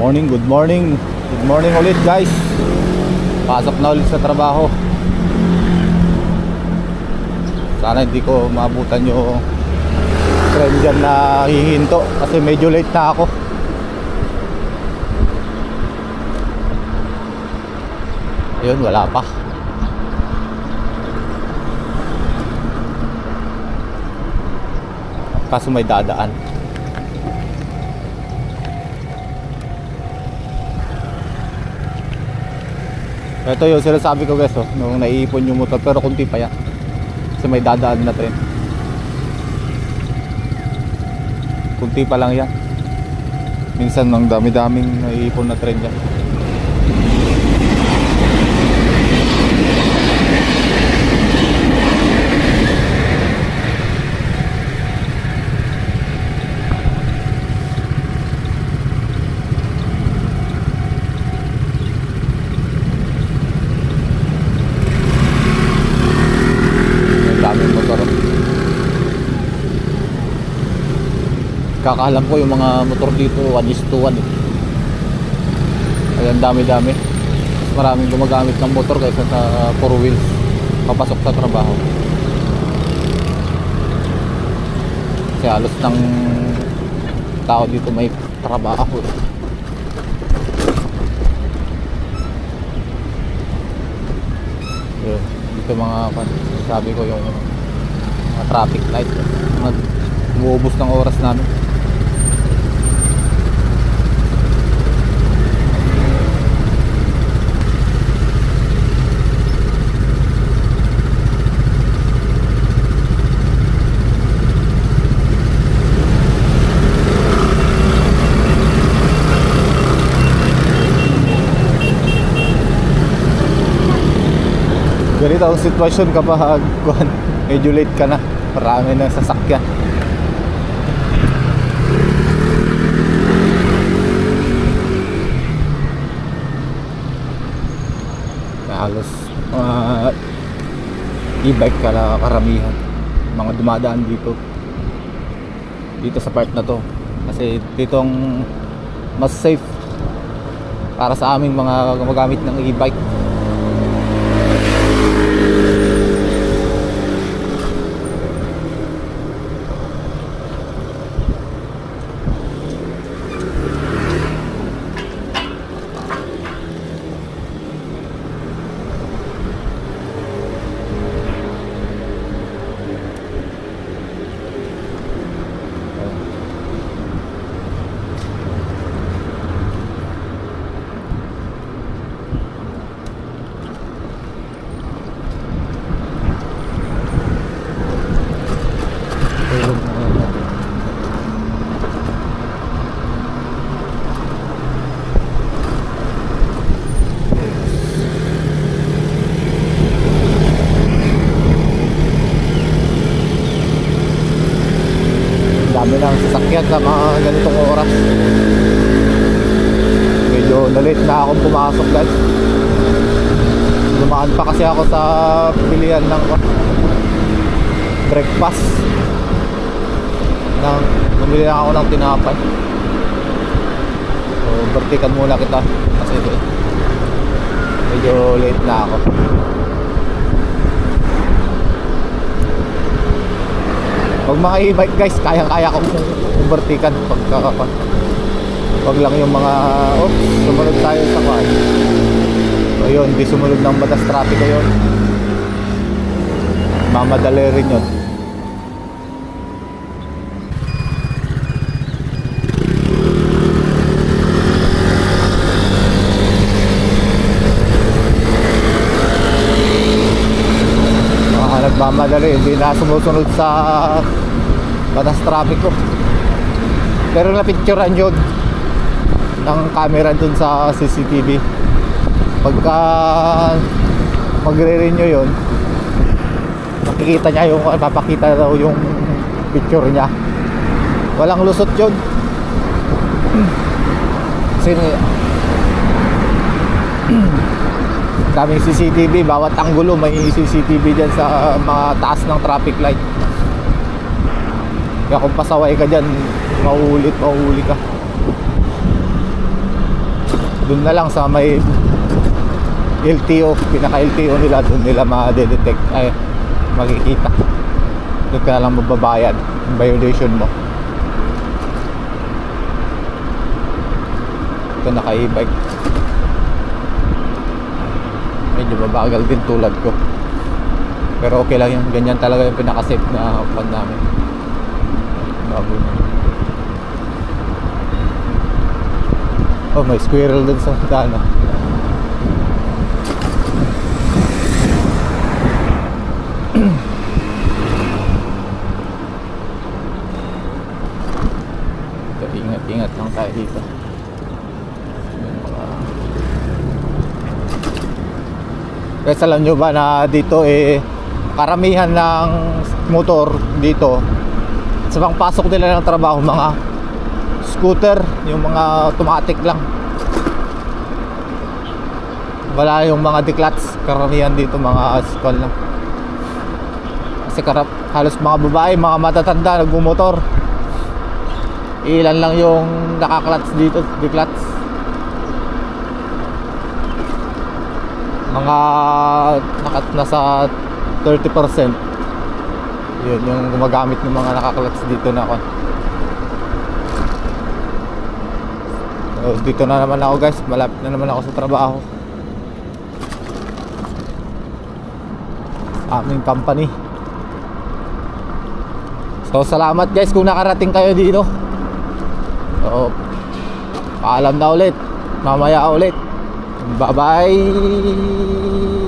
Morning, good morning. Good morning ulit guys. Pasok na ulit sa trabaho. Sana hindi ko maabutan yung trend dyan na hihinto kasi medyo late na ako. Ayun, wala pa. Kaso may dadaan. Ito yung sinasabi ko guys, oh, nung naiipon yung motor pero kunti pa yan. Kasi may dadaan na tren. Kunti pa lang yan. Minsan nang dami-daming naiipon na tren yan. Ang daming motor. oh. Kakaalam ko yung mga motor dito 1 is to 1 eh. Kaya ang dami-dami. Mas maraming gumagamit ng motor kaysa sa 4 wheels papasok sa trabaho. Kasi halos ng tao dito may trabaho. eh. Dito mga sabi ko yung mga traffic light nag umuubos ng oras namin ganito ang sitwasyon kapag kuhan, medyo late ka na. Marami ng sasakyan. Halos mga e-bike ka na karamihan. Mga dumadaan dito. Dito sa part na to. Kasi dito ang mas safe para sa aming mga gumagamit ng e-bike Tulog na nga natin. Ang dami ng sasakyan sa mga ganitong oras. Medyo na-late na akong pumasok guys. Dumaan pa kasi ako sa pilihan ng breakfast nang bumili lang ako ng tinapay so bertikan muna kita kasi medyo late na ako pag mga e-bike guys. Kaya kaya kong bertikan pagka wag lang yung mga oops sumunod tayo sa kwan. So yun di sumunod ng batas traffic yun mamadali rin yun mga nagmamadali hindi na sumusunod sa batas traffic ko. Pero napicturean yun ng camera dun sa CCTV pagka magre-renew yun makikita niya yung papakita daw yung picture niya. Walang lusot yun. Kasi daming CCTV bawat anggulo may CCTV dyan sa mga taas ng traffic light kaya kung pasaway ka dyan mauulit mauuli ka Doon na lang sa may LTO, pinaka LTO nila, doon nila ma-detect, ay makikita. Doon ka lang mababayad yung violation mo. Ito naka e-bike. Medyo mabagal din tulad ko. Pero okay lang yun. Ganyan talaga yung pinaka-safe na pan namin. Bago na. Oh, may squirrel dun sa daan. ah. So, ingat-ingat lang tayo dito. Yung mga- Guys, alam nyo ba na dito eh karamihan ng motor dito sa mga pasok nila ng trabaho mga scooter, yung mga automatic lang. Wala yung mga declats, karamihan dito mga squad lang. Kasi karap, halos mga babae, mga matatanda nagmumotor. Ilan lang yung nakaklats dito, declats. Mga nakat nasa 30%. Yun yung gumagamit ng mga nakaklats dito na ako. So, dito na naman ako guys, malapit na naman ako sa trabaho. Aming company. So salamat guys kung nakarating kayo dito. So paalam na ulit. Mamaya ulit. Bye bye.